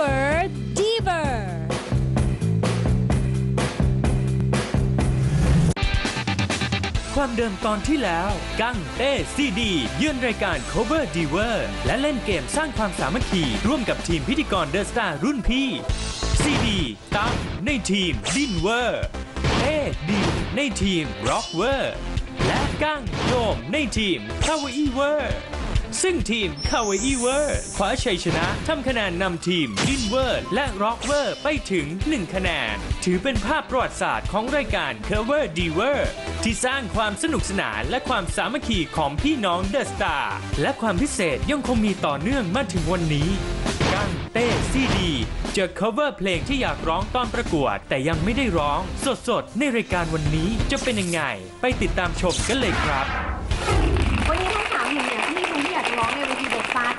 Super Diva ความเดิมตอนที่แล้ว กั้งเต้ซีดีเยือนรายการ Cover d i v e r และเล่นเกมสร้างความสามัคคีร่วมกับทีมพิธีกรเดอะสตาร์รุ่นพี่ซีดีตั้งในทีมดินเวอร์เต้ดีในทีมร็อกเวอร์และกั้งโยมในทีมคาวอีเวอร์ ซึ่งทีมคาวาอีเวอร์คว้าชัยชนะทำคะแนนนำทีมดินเวอร์และร็อกเวอร์ไปถึง 1 คะแนน ถือเป็นภาพประวัติศาสตร์ของรายการ Cover d i v e r ที่สร้างความสนุกสนานและความสามัคคีของพี่น้องเดอะสตาร์และความพิเศษยังคงมีต่อเนื่องมาถึงวันนี้กั้งเต้ซีดีเจอ cover เพลงที่อยากร้องตอนประกวด แต่ยังไม่ได้ร้องสดๆ ในรายการวันนี้จะเป็นยังไง ไปติดตามชมกันเลยครับ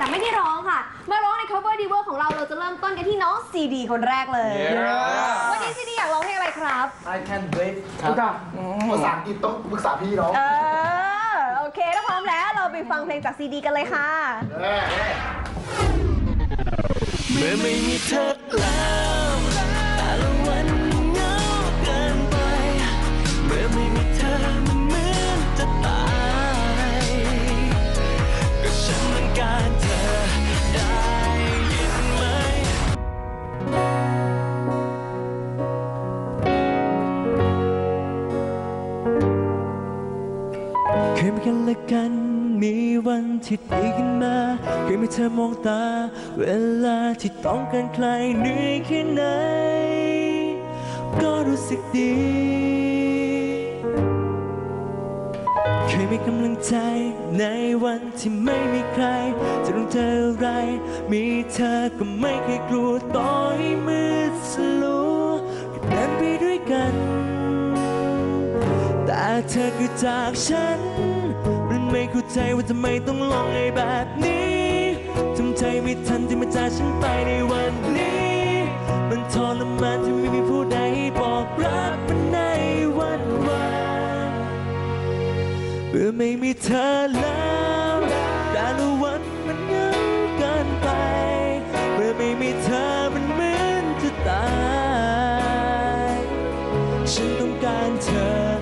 แต่ไม่ได้ร้องค่ะ มาร้องใน cover diver ของเราเราจะเริ่มต้นกันที่น้องซีดีคนแรกเลยวันนี้ซีดีอยากร้องเพลงอะไรครับ I can wait ครับภาษาอังกฤษต้องปรึกษาพี่น้องเออ โอเคถ้าพร้อมแล้วเราไปฟังเพลงจากซีดีกันเลยค่ะเมื่อไม่มีเธอแล้ว และกัน มีวันที่ดีขึ้นมาเคยมีเธอมองตา เวลาที่ต้องการใครเหนื่อยแค่ไหน ก็รู้สึกดี เคยมีกำลังใจในวันที่ไม่มีใคร จะต้องเจออะไร มีเธอก็ไม่เคยกลัวต่อให้มืดสลัวก็เดินไปด้วยกัน แต่เธอคือจากฉันมัน ไม่เข้าใจว่าทำไมต้องลงไอ้แบบนี้ทำใจไม่ทันที่มาจากฉันไปในวันนี้ มันทรมานที่ไม่มีผู้ใดบอกรักมันในวันวานเมื่อไม่มีเธอแล้วแต่ละวันมันเหงาเกินไป เมื่อไม่มีเธอมันเหมือนจะตาย ฉันต้องการเธอ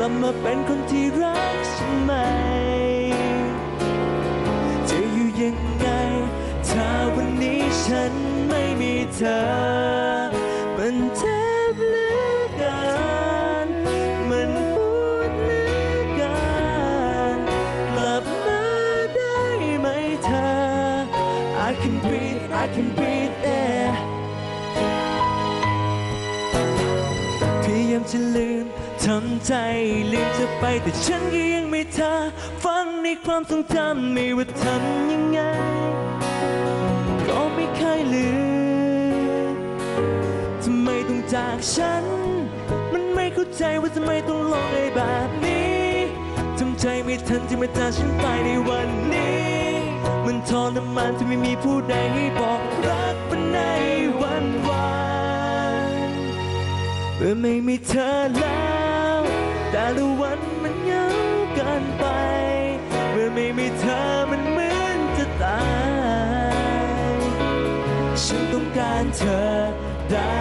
ลับมาเป็นคนที่รักฉันไหม จะอยู่ยังไง ถ้าวันนี้ฉันไม่มีเธอ มันเจ็บเหลือเกินมันปวดเหลือเกินกลับมาได้ไหมเธอ I can breathe I can breathe air พยายามจะลืม ทำใจลืมเธอไปแต่ฉันก็ยังไม่เธอฟังในความทรงจำไม่ว่าทำยังไง ก็ไม่เคยลืมทำไมต้องจากฉัน มันไม่เข้าใจว่าทำไมต้องลองไอ้แบบนี้ทำใจไม่ทันที่มาจากฉันไปในวันนี้ มันทรมานที่ไม่มีผู้ใดให้บอกรักมันในวันวานเมื่อไม่มีเธอแล้ว แต่ละวันมันเหงาเกินไป เมื่อไม่มีเธอมันเหมือนจะตาย ฉันต้องการเธอได้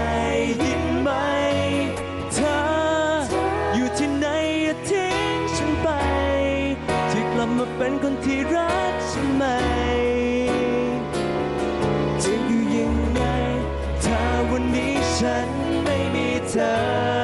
ยินไหม เธออยู่ที่ไหนอย่าทิ้งฉันไปจะกลับมาเป็นคนที่รักฉันไหมจะอยู่ยังไงถ้าวันนี้ฉันไม่มีเธอ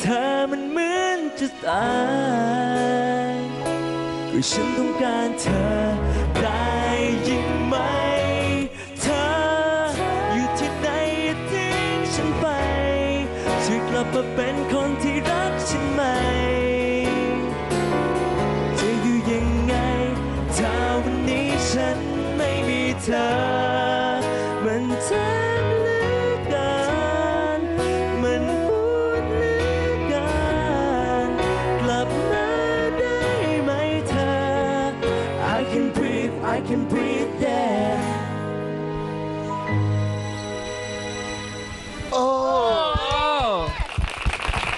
เธอมันเหมือนจะตายก็ฉันต้องการเธอ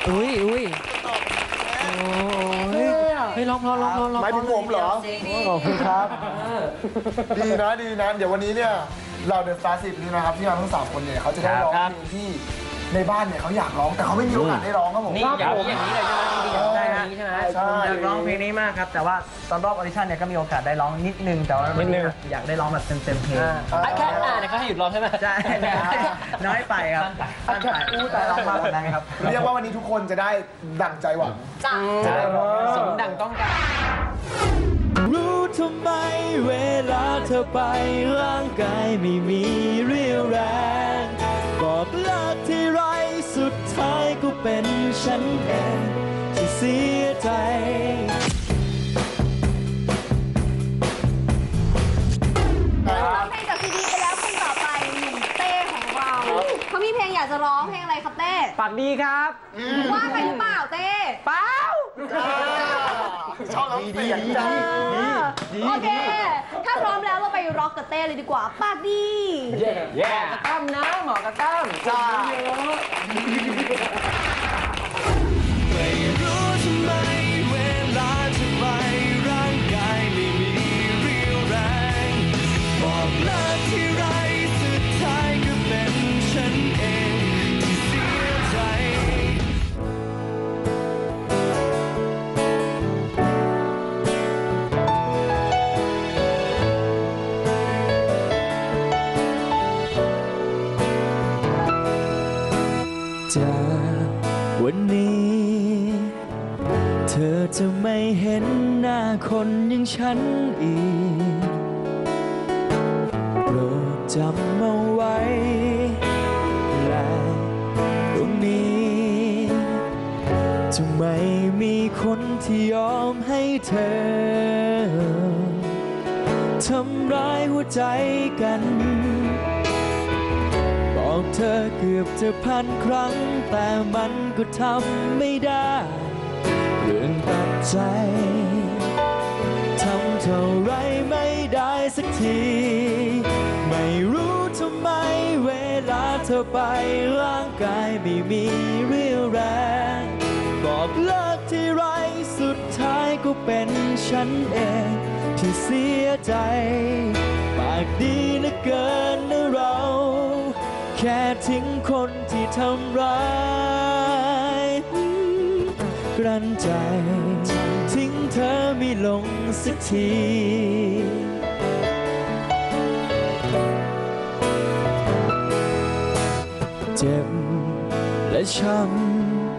อุ้ยอุ้ยโอ้ยเฮ้ยร้องเพราะร้องเพราะร้องหมายถึงผมเหรอ ขอบคุณครับ ดีนะดีนะ เดี๋ยววันนี้เนี่ย เราเดอะสตาร์สิบนี่นะครับ ที่มาทั้งสามคนเนี่ยเขาจะได้ร้องเพลงที่ ในบ้านเนี่ยเขาอยากร้องแต่เขาไม่มีโอกาสได้ร้องครับผมนี่อย่างนี้อย่างนี้เลยใช่ไหมจริงๆอย่างนี้ใช่ไหมใช่อยากร้องเพลงนี้มากครับ แต่ว่าตอนรอบออดิชั่นเนี่ยก็มีโอกาสได้ร้องนิดนึงแต่ว่าวันนี้อยากได้ร้องแบบเต็มๆเพลงอะแค่อ่านเนี่ยเขาให้หยุดร้องใช่ไหมใช่น้อยไปครับสั้นไปแต่ร้องมากกว่านั้นครับ เรียกว่าวันนี้ทุกคนจะได้ดั่งใจหวังจ้ะจะได้ร้องสมดังต้องการรู้ทำไมเวลาเธอไปร่างกายไม่มีเรี่ยวแรงบอกเลิกที่ไรสุด ท้ายก็เป็นฉันเองที่เสียใจฟังเพลงจากซีดีไปแล้วคนต่อไปหนุ่มเต้ของเราเขามีเพลงอยากจะร้องเพลงอะไรครับเต้ ปากดีครับ ว่าใครหรือเปล่าเต้ เป้า ชอบน้ำเสียงดีดีดีโอเค ถ้าพร้อมแล้วเราไปร็อกกับเต้เลยดีกว่าปากดีเหมาะกับตั้มนะเหมาะกับตั้มจ้า เธอจะไม่เห็นหน้าคนอย่างฉันอีกโปรดจำเอาไว้และตรงนี้ จะไม่มีคนที่ยอมให้เธอ ทำร้ายหัวใจกันบอกเธอเกือบจะพันครั้ง แต่มันก็ทำไม่ได้ ใจ ทำเท่าไรไม่ได้สักที ไม่รู้ทำไมเวลาเธอไปร่างกายไม่มีเรี่ยวแรงบอกเลิกที่ไรสุดท้ายก็เป็นฉันเอง ที่เสียใจ ปากดีเหลือเกินนะเรา แค่ทิ้งคนที่ทำร้าย กลั้นใจ ทิ้งเธอไม่ลงสักทีเจ็บและช้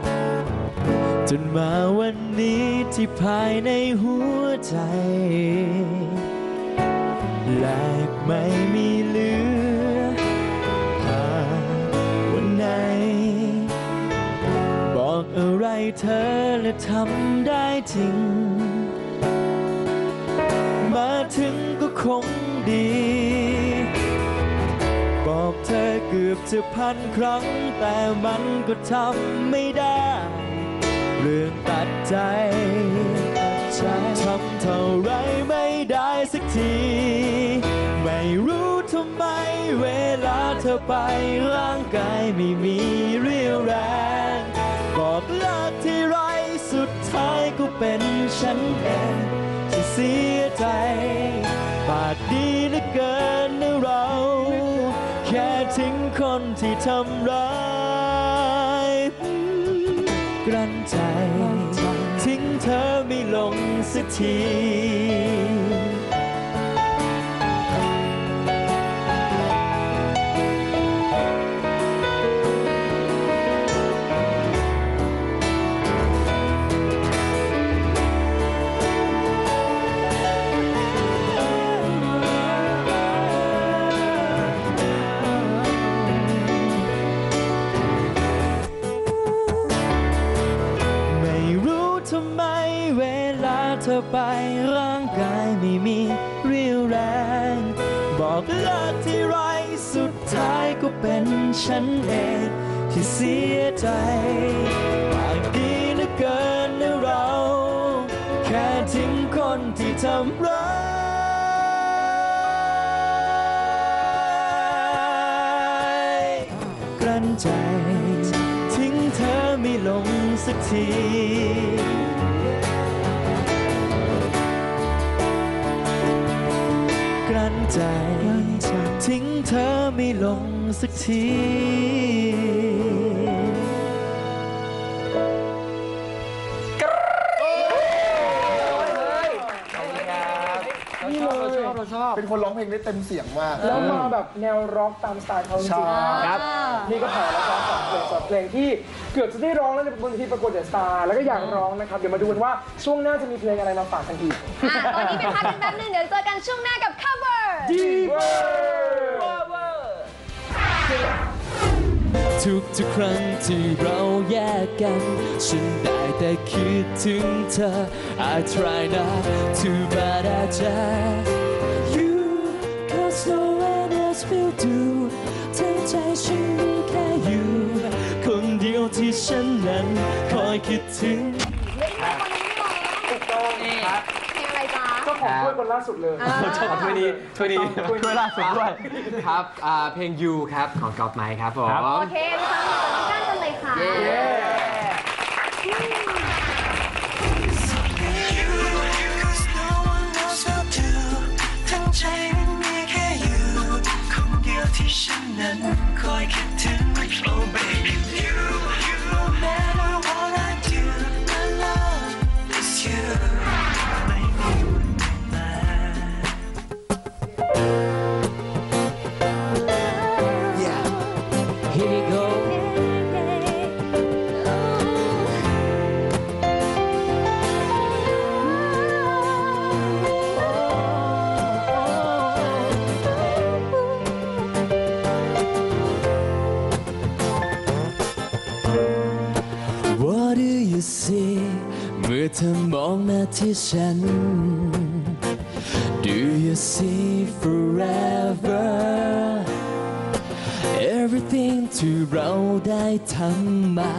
ำจนมาวันนี้ที่ภายในหัวใจแหลกไม่มีเหลือ อะไรเธอและทำได้จริง มาถึงก็คงดี บอกเธอเกือบจะพันครั้ง แต่มันก็ทำไม่ได้ เรื่องตัดใจทำเท่าไรไม่ได้สักที ไม่รู้ทำไมเวลาเธอไปร่างกายไม่มีเรี่ยวแรง บอกเลิกที่ไรสุดท้ายก็เป็นฉันเองที่เสียใจปากดีเหลือเกินนะเรา แค่ทิ้งคนที่ทำร้ายกลั้นใจ ทิ้งเธอไม่ลงสักที ธอไปร่างกายไม่มีเรี่ยวแรง บอกเลิกที่ไรสุดท้ายก็เป็นฉันเองที่เสียใจปากดีเหลือเกินนะเรา แค่ทิ้งคนที่ทำร้ายกลั้นใจ ทิ้งเธอไม่ลงสักที ใจ ทิ้งเธอไม่ลงสักที เลยชอบเราชอบ เป็นคนร้องเพลงได้เต็มเสียงมาก แล้วมาแบบแนวร็อกตามสไตล์เขาจริงๆครับ นี่ก็ผ่านแล้วครับสองเพลงสองเพลงที่เกือบจะได้ร้องแล้วในบนเวทีประกวดเดอะสตาร์แล้วก็อยากร้องนะครับ เดี๋ยวมาดูกันว่าช่วงหน้าจะมีเพลงอะไรมาฝากกันอีกอะตอนนี้ไปพักกันแป๊บนึงเดี๋ยวเจอกันช่วงหน้ากับ cover ทุกทุกๆครั้งที่เราแยกกัน ฉันได้แต่คิดถึงเธอ I try not to but I just will do ทั้งใจฉันมีแค่ you คนเดียวที่ฉันนั้นคอยคิดถึงเหลืออีกหนึ่งคนยังไม่ร้องถูกต้องครับเพลงอะไรจ๊ะเจ้าของถ้วยคนล่าสุดเลยชอบถ้วยนี้ถ้วยนี้ถ้วยล่าสุดด้วยครับอ่าเพลงยูครับของกอล์ฟไมค์ครับผมโอเคไปฟังเพลงจากน้องก้านกันเลยค่ะ คอยคิดถึง Oh baby ที่ฉัน Do you see forever Everything ที่เราได้ทำมา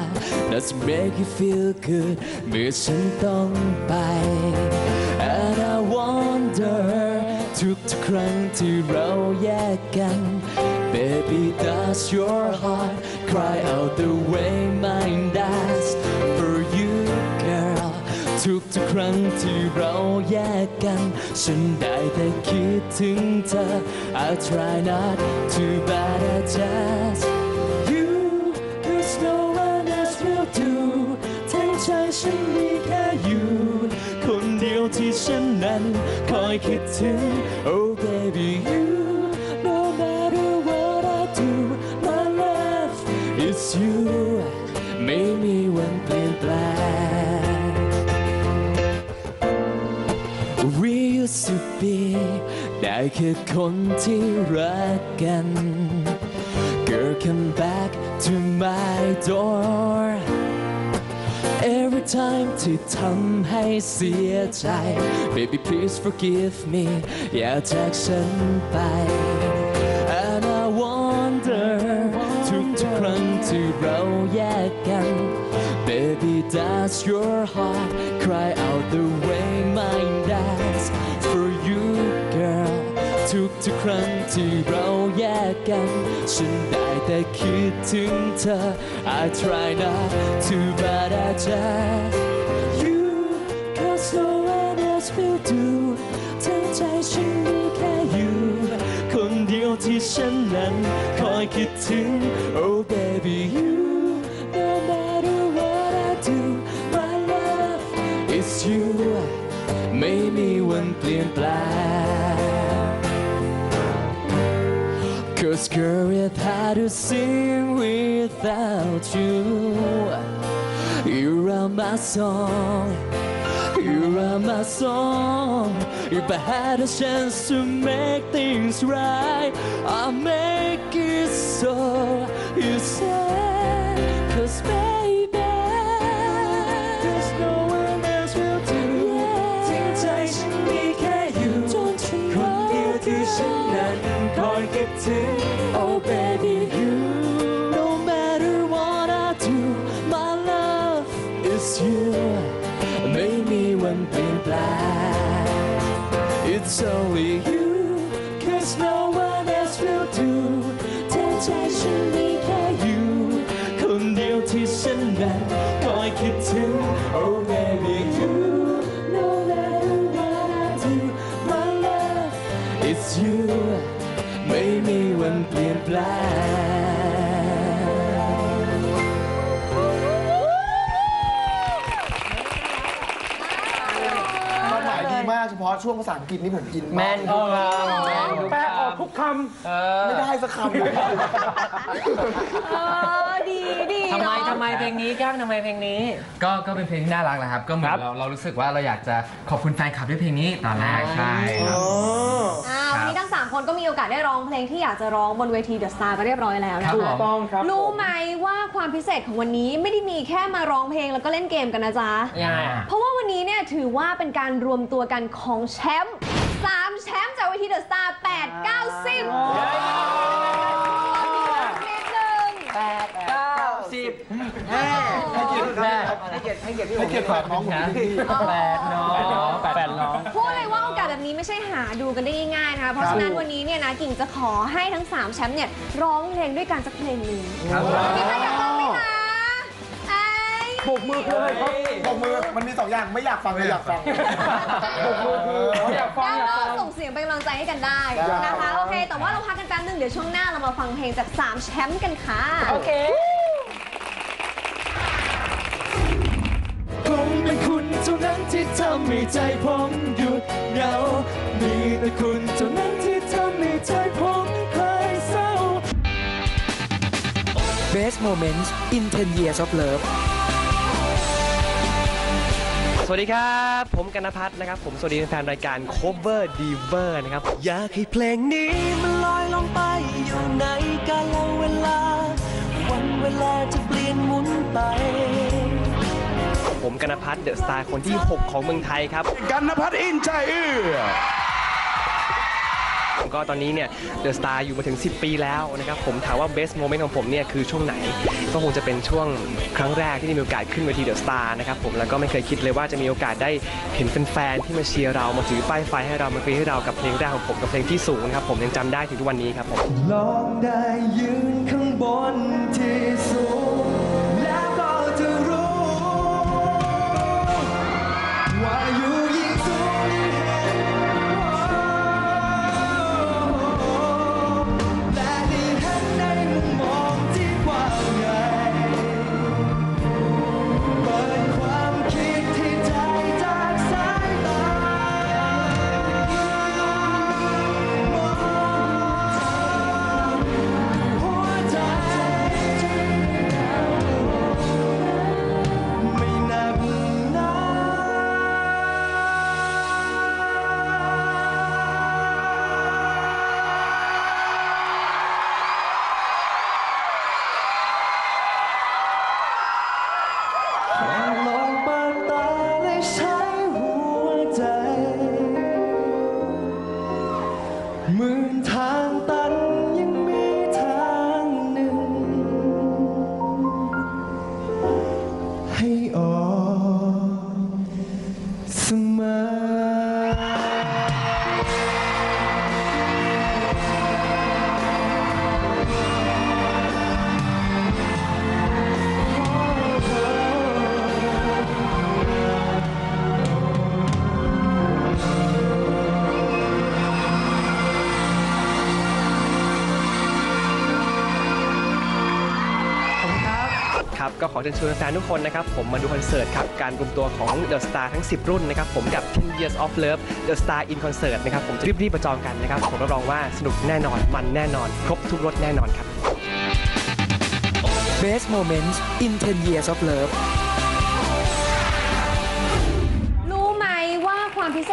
Does make you feel good เมื่อฉันต้องไป And I wonder ทุกๆครั้งที่เราแยกกัน Baby does your heart cry out the way mine does For you girl ทุกทุกครั้งที่เราแยกกัน ฉันได้แต่คิดถึงเธอ I try not to but I just you cause no one else will do ทั้งใจฉันมีแค่ you คนเดียวที่ฉันนั้น คอยคิดถึง Oh baby you used to be ได้แค่คนที่รักกัน Girl come back to my door Every time ที่ทำให้เสียใจ Baby please forgive me อย่าจากฉันไป And I wonder ทุกทุกๆครั้งที่เราแยกกัน Baby does your heart cry out the way mine does For you girl ทุกทุกครั้งที่เราแยกกัน ฉันได้แต่คิดถึงเธอ I try not to but I just you cause no one else will do ทั้งใจฉันมีแค่ you คนเดียวที่ฉันนั้นคอยคิดถึง Oh baby you no matter what I do my love is you ไม่มีวันเปลี่ยนแปลง If I to sing without you, you are my song. You are my song. If I had a chance to make things right, I'll make it so. You said, cause It's only you Cause no one else will do เธอใจฉันมีแค่ you คนเดียวที่ฉันนั้นคอยคิดถึง Oh baby you No matter what I do My love It's you ากเฉพาะช่วงภาษาอังกฤษนี่ผมกินากแม่นทุกคแปลออกทุกคไม่ได้สักคำเลยเออดีดีำทำไมเนาะทำไมเพลงนี้ก้างทำไมเพลงนี้ ก็ก็เป็นเพลงที่น่ารักแหละครับ ก็เหมือครันบเราเรารู้สึกว่าเราอยากจะขอบคุณแฟนคลับด้วยเพลงนี้ตอนแรกใช่ครับอ่าวั นนี้ทั้ง 3 คนก็มีโอกาสได้ร้องเพลงที่อยากจะร้องบนเวทีเดอะสตาร์ไปเรียบร้อยแล้วครันะบำถูคะกต้องครับรู้ไหมว่าความพิเศษของวันนี้ไม่ได้มีแค่มาร้องเพลงแล้วก็เล่นเกมกันนะจ๊ะ ยังไงอะเพราะว่าวันนี้เนี่ยถือว่าเป็นการรวมตัวกันของแชมป์3แชมป์จากเวทีเดอะสตาร์8 9 10นิดนึงแปดเก้าสิบให้เกียรติให้เกียรติให้เกียรติให้เกียรติแขกน้องผมพี่แปดน้องแปดน้อง พูดเลยว่าโอกาส แบบนี้ไม่ใช่หาดูกันได้ง่ายๆนะคะเพราะฉะนั้นวันนี้เนี่ยนะกิ่งจะขอให้ทั้ง3แชมป์เนี่ยร้องเพลงด้วยกันสักเพลงหนึ่งครับมีใครอยากฟังไหมคะไอ้ปรบมือเลยครับบอกมือมันมีสองอย่างไม่อยากฟังเลยอยากฟังปรบมือคืออยากฟังได้อยากฟังก็ส่งเสียงเป็นกำลังใจให้กันได้ได้นะคะโอเคแต่ว่าเราพักกันแป๊บนึงเดี๋ยวช่วงหน้าเรามาฟังเพลงจาก3แชมป์กันค่ะโอเค เป็นคุณเท่านั้นที่ทำให้ใจผมหยุดเหงา มีแต่คุณเท่านั้นที่ทำให้ใจผมคลายเศร้า Best Moments in 10 Years of Love สวัสดีครับ ผมกันนพัฒน์นะครับ ผมสวัสดีแฟนรายการ Cover Diver นะครับ อยากให้เพลงนี้มันลอยลงไปอยู่ในกาลเวลา วันเวลาจะเปลี่ยนหมุนไป ผมกันพัฒน์เดอะสตาร์คนที่ 6 ของเมืองไทยครับ กันนพัฒน์อินใจเอื้อผมก็ตอนนี้เนี่ยเดอะสตาร์อยู่มาถึง 10 ปีแล้วนะครับผมถามว่า best moment ของผมเนี่ยคือช่วงไหน ก็คงจะเป็นช่วงครั้งแรกที่ได้มีโอกาสขึ้นเวทีเดอะสตาร์นะครับผมแล้วก็ไม่เคยคิดเลยว่าจะมีโอกาสได้เห็นแฟนๆที่มาเชียร์เรามาถือป้ายไฟให้เรามากรีให้เรากับเพลงแรกของผมกับเพลงที่สูงนะครับผมยังจำได้ถึงทุกวันนี้ครับผมลองได้ยืนข้างบนที่สูง เชิญชวนแฟนทุกคนนะครับผมมาดูคอนเสิร์ตครับการรวมตัวของ The Star ทั้ง 10 รุ่นนะครับผมกับ 10 Years of Love The Star in Concert นะครับผมจะรีบๆประจองกันนะครับผมรับรองว่าสนุกแน่นอนมันแน่นอน ครบทุกรสแน่นอนครับ Best Moments in 10 Years of Love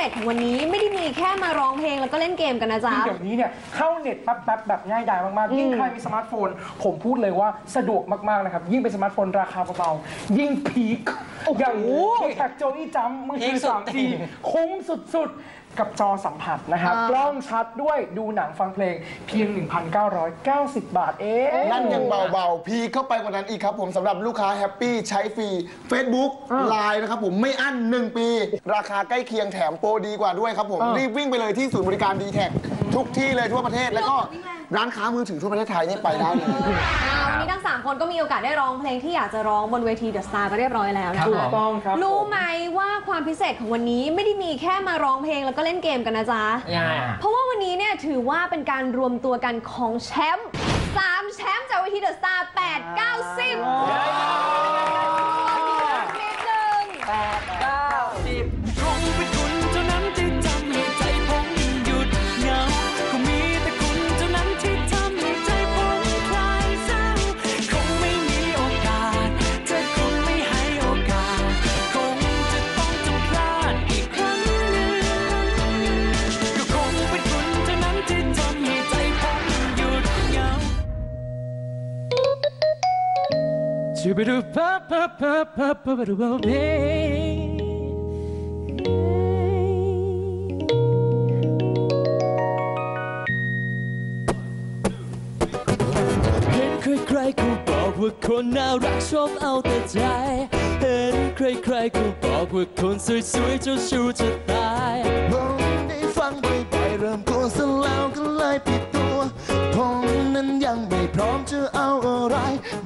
ความพิเศษของวันนี้ไม่ได้มีแค่มาร้องเพลงแล้วก็เล่นเกมกันนะจ๊ะเดี๋ยวนี้เนี่ยเข้าเน็ตแป๊บๆแบบง่ายดายมากๆยิ่งใครมีสมาร์ทโฟน ผมพูดเลยว่าสะดวกมากๆนะครับยิ่งเป็นสมาร์ทโฟนราคาเบาๆยิ่งพีค อย่างแท็กโจอี้จัมมือถือสามทีคุ้มสุดๆ กับจอสัมผัสนะครับอ่ากล้องชัดด้วยดูหนังฟังเพลงเพียง 1,990 บาทเองนั่นยังเบาๆ พีคเข้าไปกว่านั้นอีกครับผมสำหรับลูกค้าแฮปปี้ใช้ฟรี Facebook อ่า Line นะครับผมไม่อั้น 1 ปี ราคาใกล้เคียงแถมโปรดีกว่าด้วยครับผมอ่ารีรีบวิ่งไปเลยที่ศูนย์บริการ d t แททุกที่เลยทั่วประเทศแล้วก็ ร้านค้ามือถือทั่วประเทศไทยนี่ไปได้เลยอ่าวันนี้ทั้ง 3 คนก็มีโอกาสได้ร้องเพลงที่อยากจะร้องบนเวทีเดอะสตาร์ก็เรียบร้อยแล้วนะถูกคะต้องครับ รู้ไหมว่าความพิเศษของวันนี้ไม่ได้มีแค่มาร้องเพลงแล้วก็เล่นเกมกันนะจ๊ะ ยังไงอะเพราะว่าวันนี้เนี่ยถือว่าเป็นการรวมตัวกันของแชมป์สามแชมป์จากเวทีเดอะสตาร์แปดเก้าสิบ ใครๆก็บอกว่าคนน่ารักชอบเอาแต่ใจ เห็นใครๆก็บอกว่าคนสวยๆเจ้าชู้จะตายผมได้ฟังบ่อยๆเริ่มกลัวซะแล้วก็เลยปิด ผมนั้นยังไม่พร้อมจะเอาอะไร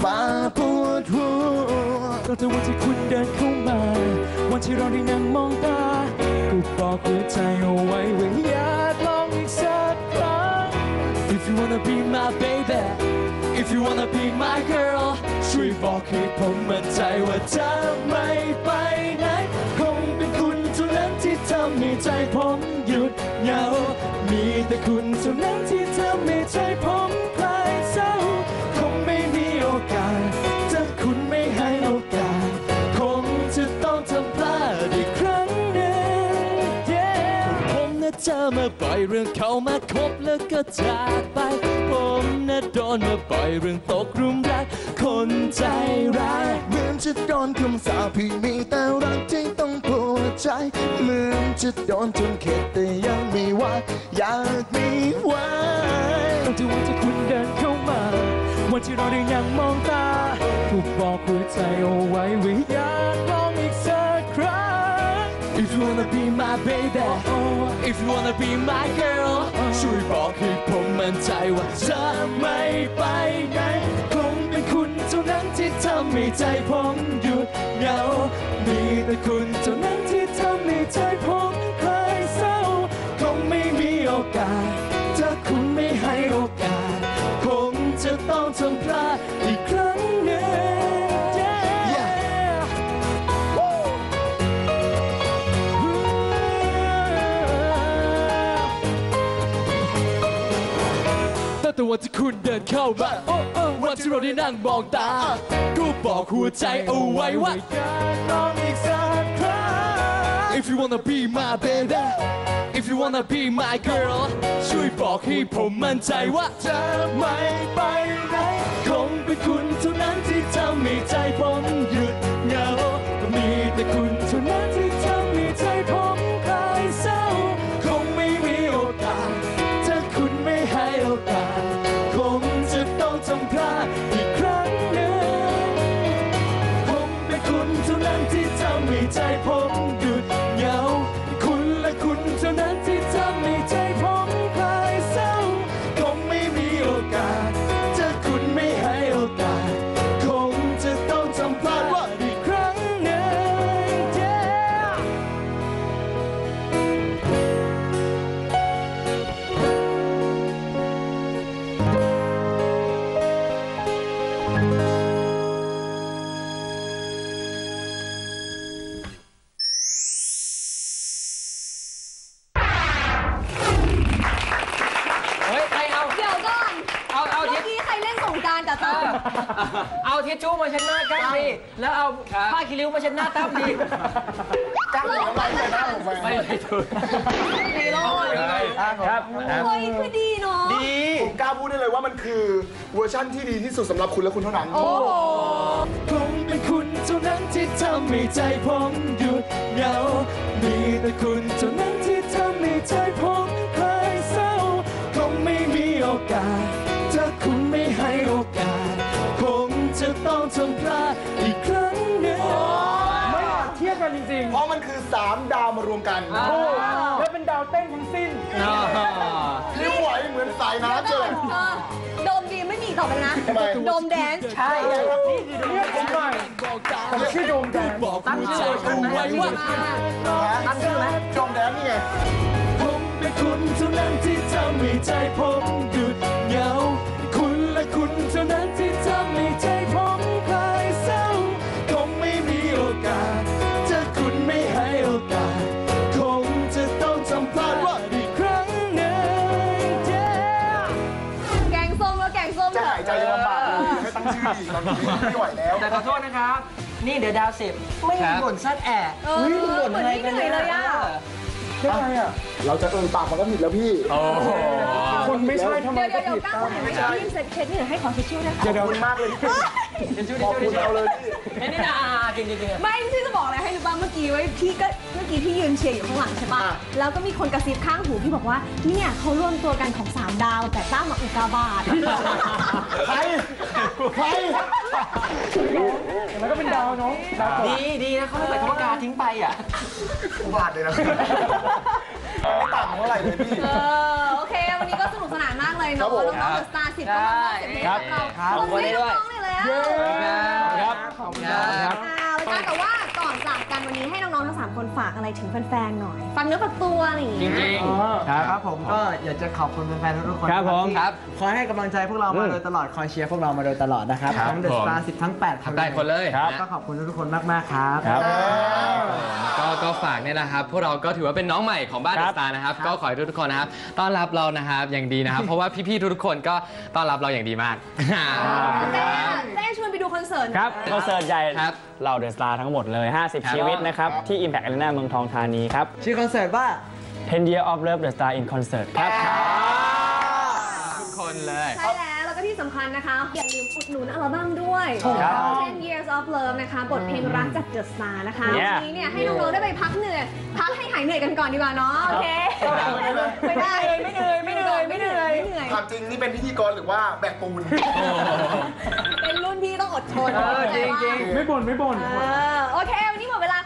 มาปวดหัวก็แต่วันที่คุณเดินเข้ามา วันที่เราได้นั่งมองตาก็บอกหัวใจเอาไว้ว่าอยากลองอีกสักครั้ง If you wanna be my baby If you wanna be my girl ช่วยบอกให้ผมมั่นใจว่าจะไม่ไปไหน ให้ใจผมหยุดเหงา มีแต่คุณเท่านั้นที่ทำให้ใจผม เรื่องเขามาคบแล้วก็จากไป ผมน่ะโดนมาบ่อยเรื่องตกหลุมรัก คนใจร้ายเหมือนจะโดนคำสาปพี่มีแต่รักที่ต้องปวดใจ เหมือนจะโดนจนเข็ดแต่ยังไม่ไหวอยากมีไว้ตั้งแต่วันที่คุณเดินเข้ามา วันที่เราได้ยังมองตาถูกบอกหัวใจเอาไว้ว่าอยาก you wanna be my baby If you wanna be my girl ช่วยบอกให้ผมมั่นใจว่าจะไม่ไปไหนคงเป็นคุณเท่านั้นที่ทำให้ใจผมหยุดเหงามีแต่คุณเท่านั้นที่ทำให้ใจผม วันที่คุณเดินเข้ามาวันที่เราได้นั่งมองตา ก็บอกหัวใจเอาไว้ว่าอยากลองอีกสักครั้ง If you wanna be my baby If you wanna be my girl ช่วยบอกให้ผมมั่นใจว่าจะไม่ไปไหนคงเป็นคุณเท่านั้นที่ทำให้ใจผมหยุ งกรารกับตั้มเอาทิชชู่มาเช็ดหน้ากั้งดิแล้วเอาผ้าคีริ้วมาเช็ดหน้าตั้มดิกั้งหัวไปเลยนะผมไปไม่ไม่ถูกดีโลดครับเฮ้ยคือดีเนาะดีผมกล้าพูดได้เลยว่ามันคือเวอร์ชั่นที่ดีที่สุดสำหรับคุณและคุณเท่านั้นโอ้โหคงเป็นคุณเท่านั้นที่ทำให้ใจผมหยุดเหงามีแต่คุณเท่านั้น ดาวมารวมกันๆถูกและเป็นดาวเต้นทั้งสิ้นริ้วไหวเหมือนสายน้ำเจอเออโดมดีไม่มีอีกต่อไปนะทำไมโดมแดนซ์ใช่เรียกผมหน่อยผมชื่อโดมแดนบอกตั้งชื่อกูไว้ว่าตั้งชื่อไหมจอมแดนนี่ไง อดีตอนนี้ไม่ไหวแล้ว แต่ขอโทษนะครับ นี่เดี๋ยวดาวสิบไม่มีบ่นซัดแอะเออเหมือนไม่เหนื่อยเลยอะได้ไงอะเราจะเอินปากมันก็ผิดแล้วพี่คนไม่ใช่ทำไมเดี๋ยวก็เดี๋ยวผิดก้าวเห็นไหมพี่เซ็ตเช็ดเหนื่อยให้ขอเช็ดชิ่วนะคะขอบคุณมากเลยพี่ขอบคุณเอาเลยพี่ไม่ได้นะจริงจริงไม่ที่จะบอกอะไรให้รู้ป่ะเมื่อกี้ไว้พี่ก็เมื่อ กี้พี่ยืนเชียร์อยู่ข้างหลังใช่ป่ะแล้วก็มีคนกระซิบข้างหูพี่บอกว่า เนี่ยเขารวมตัวกันของสามดาวแต่ตั้งมาอุกาบาตใครใครแล้วก็เป็นดาวเนาะดาวตกดีดีนะเขาไม่ใส่คำว่ากาทิ้งไปอะบาดเลยนะไม่ต่างเท่าไหร่เลยพี่เออโอเค วันนี้ก็สนุกสนานมากเลยครัเนาะบผมน้องๆเดอะสตาร์สิบก็มาร่วมเสียงเพลงกับเราครับขอบคุณน้องๆเลยแล้วครับขอบคุณครับอ่าแล้วก็แต่ว่า ก่อนจากกันวันนี้ให้น้องๆทั้งสามคนฝากอะไรถึงแฟนๆหน่อยฝากเนื้อฝากตัวอะไรอย่างจเงี้ย ริงครับครับผมก็อยากจะขอบคุณแฟนๆทุกๆคนครับผมที่ครับคอยให้กำลังใจพวกเรามาโดยตลอดคอยเชียร์พวกเรามาโดยตลอดนะครับครับทั้งเดอะผมสตาร์สิบทั้ง8คนทำได้คนเลยก็ขอบคุณทุกๆคนมากๆครับ ก็ก็ฝากเนี่ยนะครับ พวกเราก็ถือว่าเป็นน้องใหม่ของบ้านเดอะสตาร์นะครับ ก็ขอให้ทุกๆคนนะครับ ต้อนรับเรานะครับอย่างดีนะครับ เพราะว่าพี่ๆทุกๆคนก็ต้อนรับเราอย่างดีมาก เต้เต้ชวนไปดูคอนเสิร์ตครับคอนเสิร์ตใหญ่ครับ เราเดอะสตาร์ทั้งหมดเลยครับ50 ชีวิตนะครับ ที่ Impact Arena เมืองทองธานีครับ ชื่อคอนเสิร์ตว่า 10 Year of Love The Star in Concert ครับทุกคนเลย ใช่แล้ว แล้วก็ที่สำคัญนะคะ อย่าลืมอุดหนุนอัลบั้มด้วยครับ 10 Years of Love นะคะ บทเพลงรักจาก The Star นะคะ Yeah วันนี้เนี่ยให้น้องๆได้ไปพักเหนื่อย พักให้หายเหนื่อยกันก่อนดีกว่าเนาะ โอเคไม่ได้ไม่เหนื่อยไม่เหนื่อยไม่เหนื่อยไม่เหนื่อยถามจริงนี่เป็นพิธีกรหรือว่าแบกปูน เป็นรุ่นพี่ต้องอดทนเออจริงๆไม่บ่นไม่บ่น เออ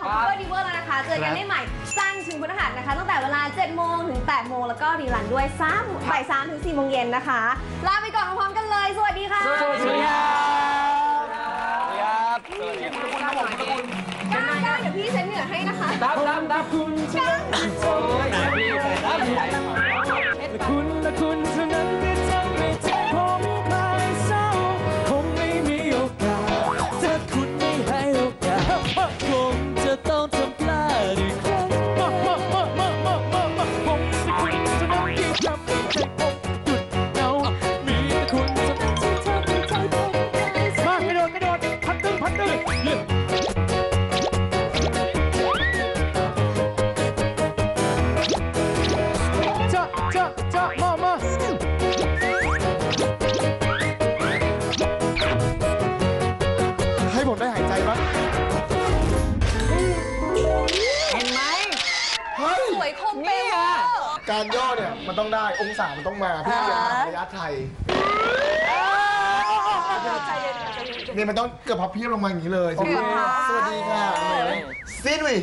ของ Cover Diver แล้วนะคะ เจอกันได้ใหม่สร้างถึงพฤหัสนะคะ ตั้งแต่เวลา 7 โมงถึง 8 โมง แล้วก็รีลันด้วย3บ่าย3ถึง4โมงเย็นนะคะ ลาไปก่อนพร้อมๆกันเลย สวัสดีค่ะ สวัสดีครับก้าวก้าวเดี๋ยวพี่เซ็นเหงื่อให้นะคะ ดับดับดับคุณก้าวโอ้ยไหน ต้องได้ องศามันต้องมาเพื่อเรียนหาระยะไทยเนี่ยมันต้องเกือบพับเพียบลงมาอย่างนี้เลยใช่ไหมสวัสดีค่ะซินวิ